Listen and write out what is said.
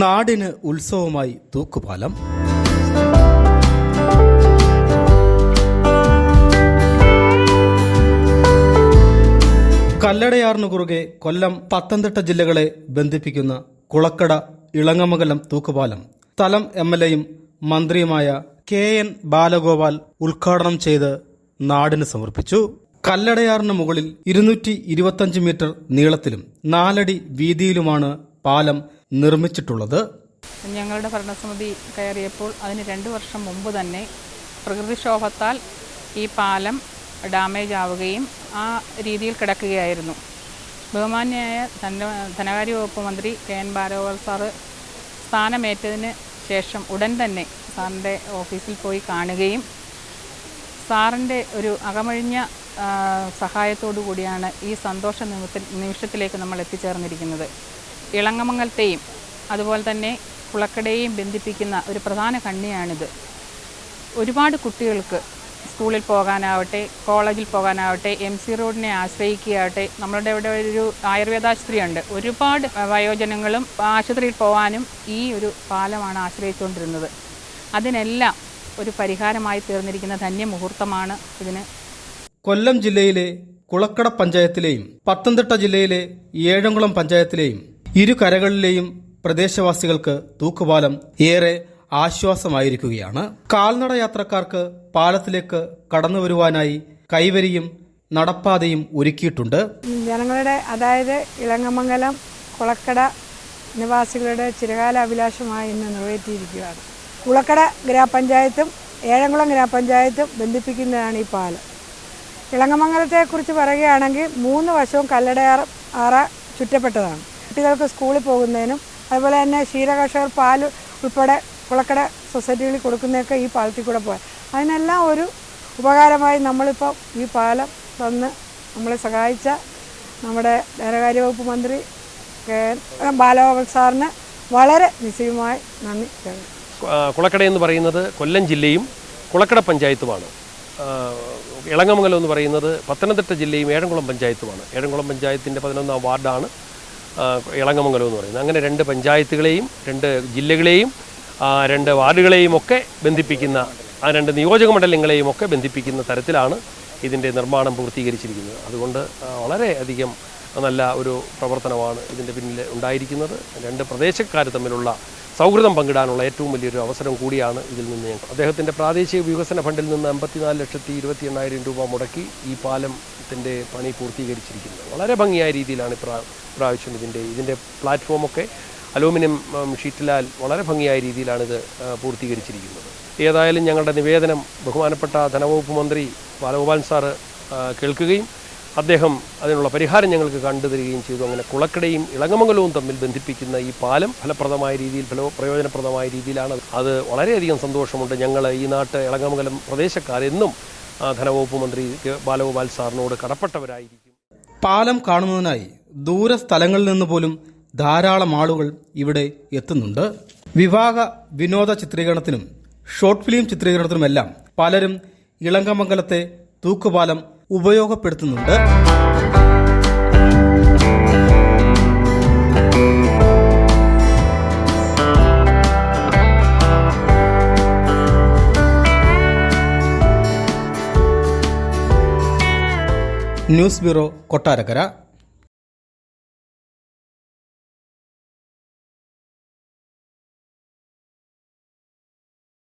നാടിന് ഉത്സവമായി തൂക്കുപാലം. കല്ലടയാറിനു കുറുകെ കൊല്ലം പത്തനംതിട്ട ജില്ലകളെ ബന്ധിപ്പിക്കുന്ന കുളക്കട ഇളങ്ങമംഗലം തൂക്കുപാലം. സ്ഥലം എം എൽ എയും മന്ത്രിയുമായ കെ എൻ ബാലഗോപാൽ ഉദ്ഘാടനം ചെയ്ത് നാടിന് സമർപ്പിച്ചു. കല്ലടയാറിന് മുകളിൽ ഇരുന്നൂറ്റി മീറ്റർ നീളത്തിലും നാലടി വീതിയിലുമാണ് പാലം നിർമ്മിച്ചിട്ടുള്ളത്. ഞങ്ങളുടെ ഭരണസമിതി കയറിയപ്പോൾ അതിന് രണ്ട് വർഷം മുമ്പ് തന്നെ പ്രകൃതിക്ഷോഭത്താൽ ഈ പാലം ഡാമേജ് ആവുകയും ആ രീതിയിൽ കിടക്കുകയായിരുന്നു. ബഹുമാന്യായ ധന ധനകാര്യ വകുപ്പ് മന്ത്രി കെ എൻ ബാലഗോപാൽ സാറ് സ്ഥാനമേറ്റതിന് ശേഷം ഉടൻ തന്നെ സാറിന്റെ ഓഫീസിൽ പോയി കാണുകയും സാറിന്റെ ഒരു അകമഴിഞ്ഞ സഹായത്തോടു കൂടിയാണ് ഈ സന്തോഷ നിമിഷത്തിലേക്ക് നമ്മൾ എത്തിച്ചേർന്നിരിക്കുന്നത്. ഇളങ്ങമംഗലത്തെയും അതുപോലെ തന്നെ കുളക്കടയെയും ബന്ധിപ്പിക്കുന്ന ഒരു പ്രധാന കണ്ണിയാണിത്. ഒരുപാട് കുട്ടികൾക്ക് സ്കൂളിൽ പോകാനാവട്ടെ കോളേജിൽ പോകാനാവട്ടെ എം സി റോഡിനെ ആശ്രയിക്കുകയാവട്ടെ നമ്മളുടെ ഇവിടെ ഒരു ആയുർവേദാശുപത്രിയുണ്ട്. ഒരുപാട് വയോജനങ്ങളും ആശുപത്രിയിൽ പോകാനും ഈ ഒരു പാലമാണ് ആശ്രയിച്ചുകൊണ്ടിരുന്നത്. അതിനെല്ലാം ഒരു പരിഹാരമായി തീർന്നിരിക്കുന്ന ധന്യ മുഹൂർത്തമാണ് ഇതിന്. കൊല്ലം ജില്ലയിലെ കുളക്കട പഞ്ചായത്തിലെയും പത്തനംതിട്ട ജില്ലയിലെ ഏഴംകുളം പഞ്ചായത്തിലെയും ഇരു കരകളിലെയും പ്രദേശവാസികൾക്ക് തൂക്കുപാലം ഏറെ ആശ്വാസമായിരിക്കുകയാണ്. കാൽനട യാത്രക്കാർക്ക് പാലത്തിലേക്ക് കടന്നു വരുവാനായി കൈവരിയും നടപ്പാതയും ഒരുക്കിയിട്ടുണ്ട്. ജനങ്ങളുടെ അതായത് ഇളങ്ങമംഗലം കുളക്കട നിവാസികളുടെ ചിരകാല അഭിലാഷമായി ഇന്ന് നിറവേറ്റിയിരിക്കുകയാണ്. കുളക്കട ഗ്രാമപഞ്ചായത്തും ഏഴംകുളം ഗ്രാമപഞ്ചായത്തും ബന്ധിപ്പിക്കുന്നതാണ് ഈ പാലം. ഇളങ്ങമംഗലത്തെക്കുറിച്ച് പറയുകയാണെങ്കിൽ മൂന്ന് വശവും കല്ലടയാറ ആറ ചുറ്റപ്പെട്ടതാണ്. കുട്ടികൾക്ക് സ്കൂളിൽ പോകുന്നതിനും അതുപോലെ തന്നെ ക്ഷീരകർഷകർ പാൽ ഉൾപ്പെടെ കുളക്കട സൊസൈറ്റികളിൽ കൊടുക്കുന്നതൊക്കെ ഈ പാലത്തിൽ കൂടെ പോയാൽ അതിനെല്ലാം ഒരു ഉപകാരമായി നമ്മളിപ്പോൾ ഈ പാലം തന്ന് നമ്മളെ സഹായിച്ച നമ്മുടെ ധനകാര്യ വകുപ്പ് മന്ത്രി കെ ബാലഗോപാൽ സാറിന് വളരെ നിശ്ചയമായി നന്ദി കുളക്കട എന്ന് പറയുന്നത് കൊല്ലം ജില്ലയും കുളക്കട പഞ്ചായത്തുമാണ്. ഇളങ്ങമംഗലം എന്ന് പറയുന്നത് പത്തനംതിട്ട ജില്ലയും ഏഴംകുളം പഞ്ചായത്തുമാണ്. ഏഴംകുളം പഞ്ചായത്തിന്റെ പതിനൊന്നാം വാർഡാണ്. ഇളങ്ങമംഗലം എന്ന് പറയുന്നത്. അങ്ങനെ രണ്ട് പഞ്ചായത്തുകളെയും രണ്ട് ജില്ലകളെയും രണ്ട് വാർഡുകളെയും ഒക്കെ ബന്ധിപ്പിക്കുന്ന ആ രണ്ട് നിയോജക മണ്ഡലങ്ങളെയും ഒക്കെ ബന്ധിപ്പിക്കുന്ന തരത്തിലാണ് ഇതിന്റെ നിർമ്മാണം പൂർത്തീകരിച്ചിരിക്കുന്നത്. അതുകൊണ്ട് വളരെ അധികം നല്ല ഒരു പ്രവർത്തനമാണ് ഇതിന്റെ പിന്നിൽ ഉണ്ടായിരിക്കുന്നത്. രണ്ട് പ്രദേശക്കാർ തമ്മിലുള്ള സൗഹൃദം പങ്കിടാനുള്ള ഏറ്റവും വലിയൊരു അവസരം കൂടിയാണ് ഇതിൽ നിന്ന് ഞങ്ങൾ അദ്ദേഹത്തിന്റെ പ്രാദേശിക വികസന ഫണ്ടിൽ നിന്ന് അമ്പത്തിനാല് ലക്ഷത്തി ഇരുപത്തി എണ്ണായിരം രൂപ മുടക്കി ഈ പാലത്തിന്റെ പണി പൂർത്തീകരിച്ചിരിക്കുന്നത്. വളരെ ഭംഗിയായ രീതിയിലാണ് ഇപ്രാ പ്രാവശ്യം ഇതിന്റെ ഇതിന്റെ പ്ലാറ്റ്ഫോമൊക്കെ അലൂമിനിയം ഷീറ്റിലാൽ വളരെ ഭംഗിയായ രീതിയിലാണ് ഇത് ആ, പൂർത്തീകരിച്ചിരിക്കുന്നത്. ഏതായാലും ഞങ്ങളുടെ നിവേദനം ബഹുമാനപ്പെട്ട ധനവകുപ്പ് മന്ത്രി ബാലഗോപാൽ സാറ് കേൾക്കുകയും അദ്ദേഹം അതിനുള്ള പരിഹാരം ഞങ്ങൾക്ക് കണ്ടു കണ്ടുതരികയും ചെയ്തു. അങ്ങനെ കുളക്കടയും ഇളങ്ങമംഗലവും തമ്മിൽ ബന്ധിപ്പിക്കുന്ന ഈ പാലം ഫലപ്രദമായ രീതിയിൽ ഫല പ്രയോജനപ്രദമായ രീതിയിലാണ്. അത് വളരെയധികം സന്തോഷമുണ്ട്. ഞങ്ങൾ ഈ നാട്ട് ഇളങ്ങമംഗലം പ്രദേശക്കാരെന്നും ധനവകുപ്പ് മന്ത്രി. ബാലഗോപാൽ സാറിനോട് കടപ്പെട്ടവരായിരിക്കും. പാലം കാണുന്നതിനായി ദൂര സ്ഥലങ്ങളിൽ നിന്ന് പോലും ധാരാളം ആളുകൾ ഇവിടെ എത്തുന്നുണ്ട്. വിവാഹ വിനോദ ചിത്രീകരണത്തിനും ഷോർട്ട് ഫിലിം ചിത്രീകരണത്തിനുമെല്ലാം പലരും ഇളങ്കമംഗലത്തെ തൂക്കുപാലം ഉപയോഗപ്പെടുത്തുന്നുണ്ട്. News bureau Kottarakkara.